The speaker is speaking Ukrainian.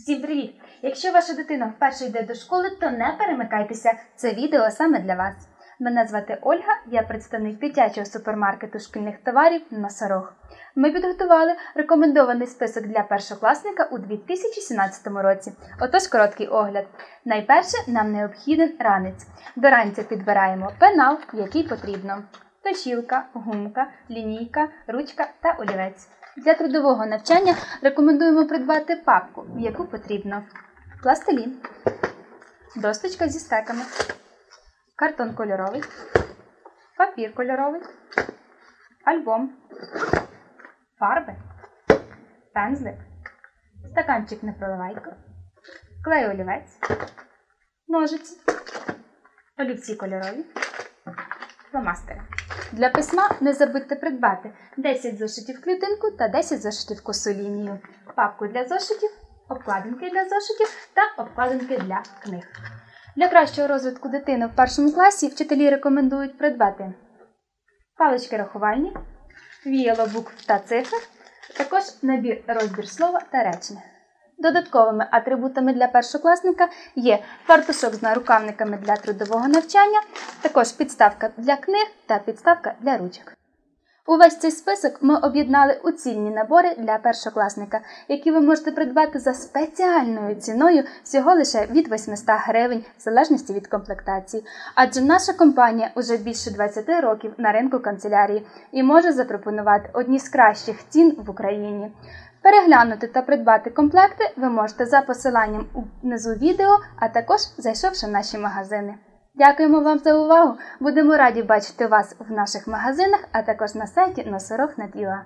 Всім привіт! Якщо ваша дитина вперше йде до школи, то не перемикайтеся. Це відео саме для вас. Мене звати Ольга, я представник дитячого супермаркету шкільних товарів Носорог. Ми підготували рекомендований список для першокласника у 2017 році. Отож, короткий огляд. Найперше нам необхіден ранець. До ранця підбираємо пенал, який потрібно. Точілка, гумка, лінійка, ручка та олівець. Для трудового навчання рекомендуємо придбати папку, в яку потрібно. Пластилін, досточка зі стеками, картон кольоровий, папір кольоровий, альбом, фарби, пензлик, стаканчик не проливайка, клей олівець, ножиці, олівці кольорові, фломастери. Для письма не забудьте придбати 10 зошитів клітинку та 10 зошитів косу лінію, папку для зошитів, обкладинки для зошитів та обкладинки для книг. Для кращого розвитку дитини в першому класі вчителі рекомендують придбати палички рахувальні, віяло букв та цифр, також набір розбір слова та речення. Додатковими атрибутами для першокласника є фартушок з нарукавниками для трудового навчання, також підставка для книг та підставка для ручок. Увесь цей список ми об'єднали у цільні набори для першокласника, які ви можете придбати за спеціальною ціною всього лише від 800 гривень, в залежності від комплектації. Адже наша компанія уже більше 20 років на ринку канцелярії і може запропонувати одні з кращих цін в Україні. Переглянути та придбати комплекти ви можете за посиланням внизу відео, а також зайшовши в наші магазини. Дякуємо вам за увагу! Будемо раді бачити вас в наших магазинах, а також на сайті Носорог Наділа.